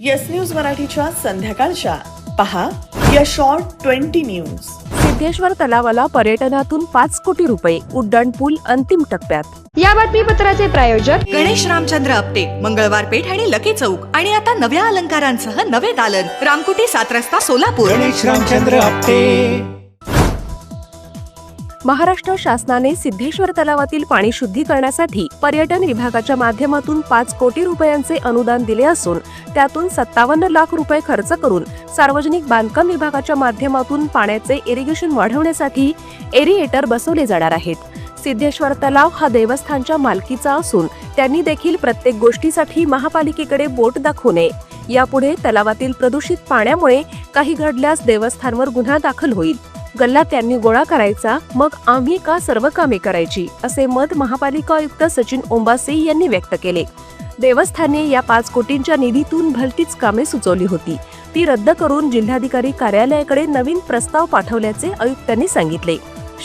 Yes news मराठीच्या संध्याकाळच्या. पहा या शॉर्ट ट्वेंटी न्यूज सिद्धेश्वर तलावाला पर्यटनातून पाच कोटी रुपये उड्डाणपूल अंतिम टप्प्यात. या बातमीपत्राचे प्रायोजक गणेश रामचंद्र आपटे मंगळवार पेठ आणि लकी चौक आणि आता नव्या अलंकारांसह नवे दालन रामकुटी सात रस्ता सोलापूर. गणेश रामचंद्र आपटे. महाराष्ट्र शासनाने सिद्धेश्वर तलावातील पाणी शुद्धीकरणासाठी पर्यटन विभागाच्या माध्यमातून पाच कोटी रुपयांचे अनुदान दिले असून त्यातून सत्तावन्न लाख रुपये खर्च करून सार्वजनिक बांधकाम विभागाच्या माध्यमातून पाण्याचे इरिगेशन वाढवण्यासाठी एरिएटर बसवले जाणार आहेत. सिद्धेश्वर तलाव हा देवस्थानच्या मालकीचा असून त्यांनी देखील प्रत्येक गोष्टीसाठी महापालिकेकडे बोट दाखवू नये. यापुढे तलावातील प्रदूषित पाण्यामुळे काही घडल्यास देवस्थानवर गुन्हा दाखल होईल. गल्ला त्यांनी गोळा करायचा मग आम्ही का सर्व कामे करायची असे मत महापालिका आयुक्त सचिन ओंबासे यांनी व्यक्त केले. देवस्थाने या पाच कोटींच्या निधीतून भलतीच कामे सुचवली होती. ती रद्द करून जिल्हाधिकारी कार्यालयाकडे नवीन प्रस्ताव पाठवल्याचे आयुक्तांनी सांगितले.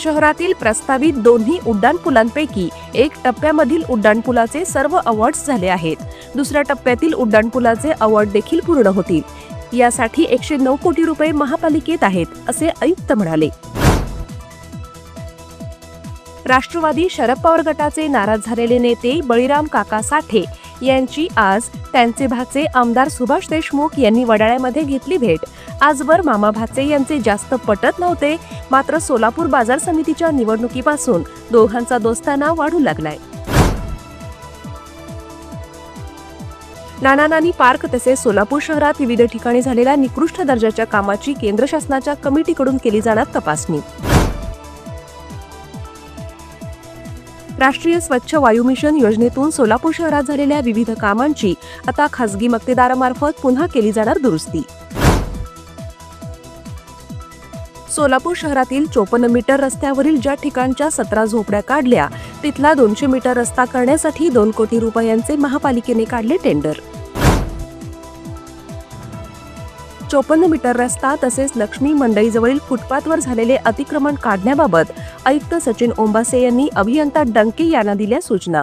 शहरातील प्रस्तावित दोन्ही उड्डाणपुलांपैकी एक टप्प्यामधील उड्डाणपुलाचे सर्व अवॉर्ड्स झाले आहेत. दुसऱ्या टप्प्यातील उड्डाणपुलाचे अवॉर्ड देखील पूर्ण होतील. यासाठी एकशे नऊ कोटी रुपये महापालिकेत आहेत असे आयुक्त म्हणाले. राष्ट्रवादी शरद पवार गटाचे नाराज झालेले नेते बळीराम काका साठे यांची आज त्यांचे भाचे आमदार सुभाष देशमुख यांनी वडाळ्यामध्ये घेतली भेट. आजवर मामा भाचे यांचे जास्त पटत नव्हते मात्र सोलापूर बाजार समितीच्या निवडणुकीपासून दोघांचा दोस्ताना वाढू लागलाय. नाना नानी पार्क तसेच सोलापूर शहरात विविध ठिकाणी झालेल्या निकृष्ट दर्जाच्या कामाची केंद्र शासनाच्या कमिटीकडून केली जाणार तपासणी. राष्ट्रीय स्वच्छ वायू मिशन योजनेतून सोलापूर शहरात झालेल्या विविध कामांची आता खासगी मक्तेदारामार्फत पुन्हा केली जाणार दुरुस्ती. सोलापूर शहरातील चोपन्न मीटर रस्त्यावरील ज्या ठिकाणच्या सतरा झोपड्या काढल्या तिथला दोनशे मीटर रस्ता करण्यासाठी दोन कोटी रुपयांचे महापालिकेने काढले टेंडर. चोपन्न मीटर रस्ता तसेच लक्ष्मी मंडईजवळील फुटपाथवर झालेले अतिक्रमण काढण्याबाबत आयुक्त सचिन ओंबासे यांनी अभियंता डंके यांना दिल्या सूचना.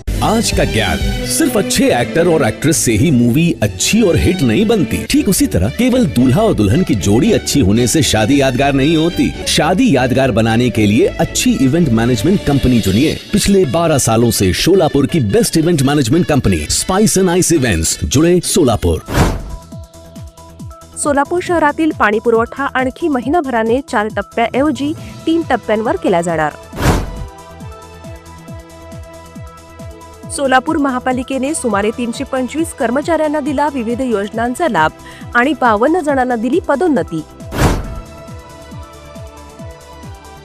आज का ज्ञान सिर्फ़ अच्छे एक्टर और एक्ट्रेस से ही मूवी अच्छी और हिट नहीं बनती। ठीक उसी तरह केवल दूल्हा और दुल्हन की जोड़ी अच्छी होने से शादी यादगार नहीं होती। शादी यादगार बनाने के लिए अच्छी इवेंट मैनेजमेंट कंपनी चुनिए। पिछले 12 सालों से शोलापुर की best event management company spice and ice events जुड़े सोलापुर सोलापूर शहरातील पाणी पुरवठा आणखी महिनाभराने चार टप्प्याऐवजी तीन टप्प्यांवर केला जाणार. सोलापूर महापालिकेने सुमारे तीनशे पंचवीस कर्मचाऱ्यांना दिला विविध योजनांचा लाभ आणि बावन्न जणांना दिली पदोन्नती.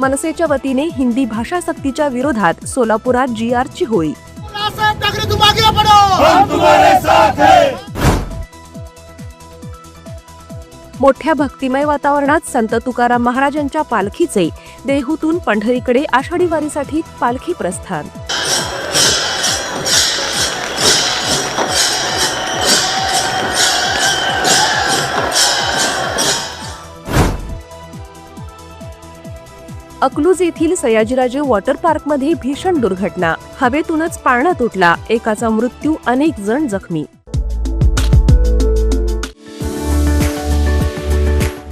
मनसेच्या वतीने हिंदी भाषा सक्तीच्या विरोधात सोलापुरात जी आरची होळी. मोठ्या भक्तिमय वातावरणात संत तुकाराम महाराजांच्या पालखीचे देहूतून पंढरीकडे आषाढी वारीसाठी पालखी प्रस्थान. अकलूज येथील सयाजीराजे वॉटर पार्कमध्ये भीषण दुर्घटना. हवेतूनच पाळणा तुटला. एकाचा मृत्यू अनेक जण जखमी.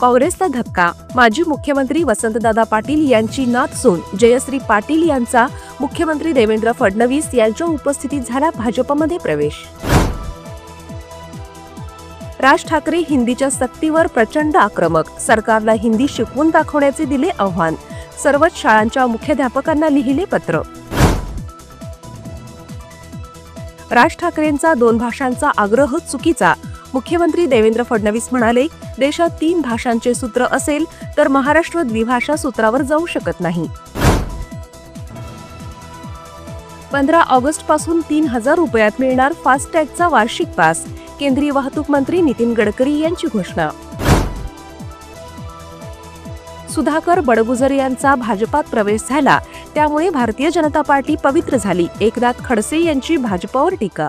काँग्रेसचा धक्का. माजी मुख्यमंत्री वसंतदादा पाटील यांची नात सून. जयश्री पाटील यांचा मुख्यमंत्री देवेंद्र फडणवीस यांच्या उपस्थितीत झाला भाजपमध्ये प्रवेश. राज ठाकरे हिंदीच्या सक्तीवर प्रचंड आक्रमक. सरकारला हिंदी शिकवून दाखवण्याचे दिले आव्हान. सर्वच शाळांच्या मुख्याध्यापकांना लिहिले पत्र. राज ठाकरेंचा दोन भाषांचा आग्रह चुकीचा. मुख्यमंत्री देवेंद्र फडणवीस म्हणाले देशात तीन भाषांचे सूत्र असेल तर महाराष्ट्र द्विभाषा सूत्रावर जाऊ शकत नाही. पंधरा ऑगस्टपासून तीन हजार रुपयात मिळणार फास्टॅगचा वार्षिक पास केंद्रीय वाहतूक मंत्री नितीन गडकरी यांची घोषणा. सुधाकर बडगुजर यांचा भाजपात प्रवेश झाला त्यामुळे भारतीय जनता पार्टी पवित्र झाली एकनाथ खडसे यांची भाजपावर टीका.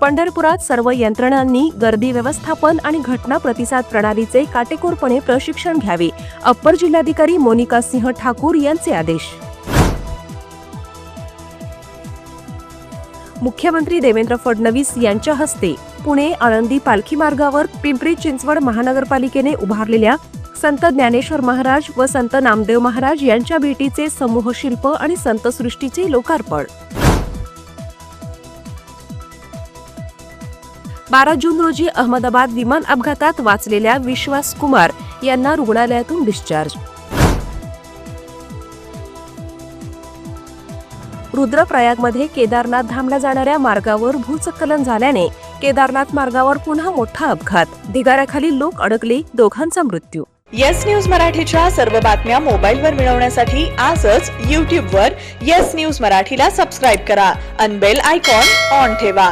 पंढरपुरात सर्व यंत्रणांनी गर्दी व्यवस्थापन आणि घटना प्रतिसाद प्रणालीचे काटेकोरपणे प्रशिक्षण घ्यावे. अप्पर जिल्हाधिकारी मोनिका सिंह ठाकूर यांचे आदेश. मुख्यमंत्री देवेंद्र फडणवीस यांच्या हस्ते पुणे आळंदी पालखी मार्गावर पिंपरी चिंचवड महानगरपालिकेने उभारलेल्या संत ज्ञानेश्वर महाराज व संत नामदेव महाराज यांच्या भेटीचे समूह शिल्प आणि संतसृष्टीचे लोकार्पण. बारा जून रोजी अहमदाबाद विमान अपघातात वाचलेल्या विश्वास कुमार यांना रुग्णालयातून डिस्चार्ज. रुद्रप्रयागमध्ये केदारनाथ धामला जाणाऱ्या मार्गावर भूचक्कलन झाल्याने केदारनाथ मार्गावर पुन्हा मोठा अपघात. ढिगाऱ्याखाली लोक अडकले दोघांचा मृत्यू. येस न्यूज मराठीच्या सर्व बातम्या मोबाईलवर मिळवण्यासाठी आजच यूट्यूबवर येस न्यूज मराठीला सबस्क्राईब करा. अनबेल आयकॉन ऑन ठेवा.